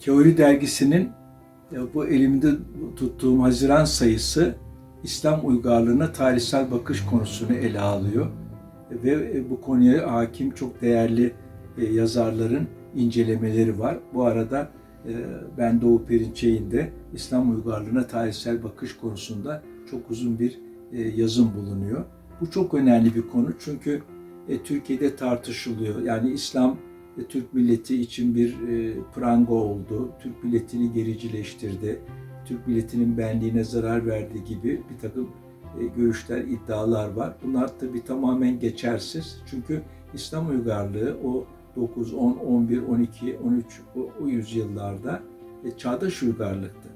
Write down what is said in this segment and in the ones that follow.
Teori dergisinin e, bu elimde tuttuğum Haziran sayısı İslam uygarlığına tarihsel bakış konusunu ele alıyor. Ve e, bu konuya hakim çok değerli e, yazarların incelemeleri var. Bu arada ben Doğu Perinçek'in de İslam uygarlığına tarihsel bakış konusunda çok uzun bir yazım bulunuyor. Bu çok önemli bir konu çünkü Türkiye'de tartışılıyor. Yani İslam Türk milleti için bir e, pranga oldu. Türk milletini gericileştirdi. Türk milletinin benliğine zarar verdiği gibi bir takım e, görüşler, iddialar var. Bunlar tabii tamamen geçersiz. Çünkü İslam uygarlığı o 9, 10, 11, 12, 13 o, o yüzyıllarda e, çağdaş uygarlıktı.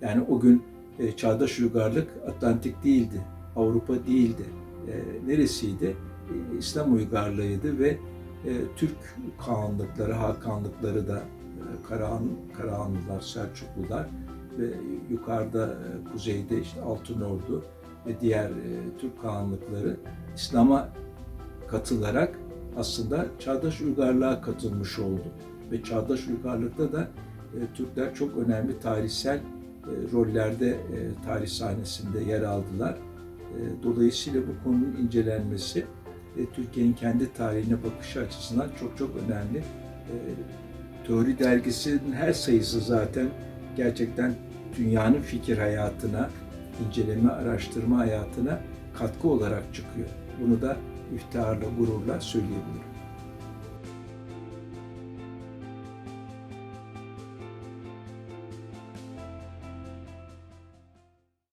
Yani o gün e, çağdaş uygarlık Atlantik değildi, Avrupa değildi. E, neresiydi? E, İslam uygarlığıydı ve e, Türk Kağanlıkları, Hakanlıkları da e, Karahan, Karahanlılar, Selçuklular ve yukarıda e, kuzeyde işte Altınordu ve diğer e, Türk Kağanlıkları İslam'a katılarak aslında çağdaş uygarlığa katılmış oldu. Ve çağdaş uygarlıkta da e, Türkler çok önemli tarihsel e, rollerde e, tarih sahnesinde yer aldılar. E, dolayısıyla bu konunun incelenmesi Türkiye'nin kendi tarihine bakış açısından çok çok önemli. E, Teori dergisinin her sayısı zaten gerçekten dünyanın fikir hayatına, inceleme, araştırma hayatına katkı olarak çıkıyor. Bunu da iftiharla, gururla söyleyebilirim.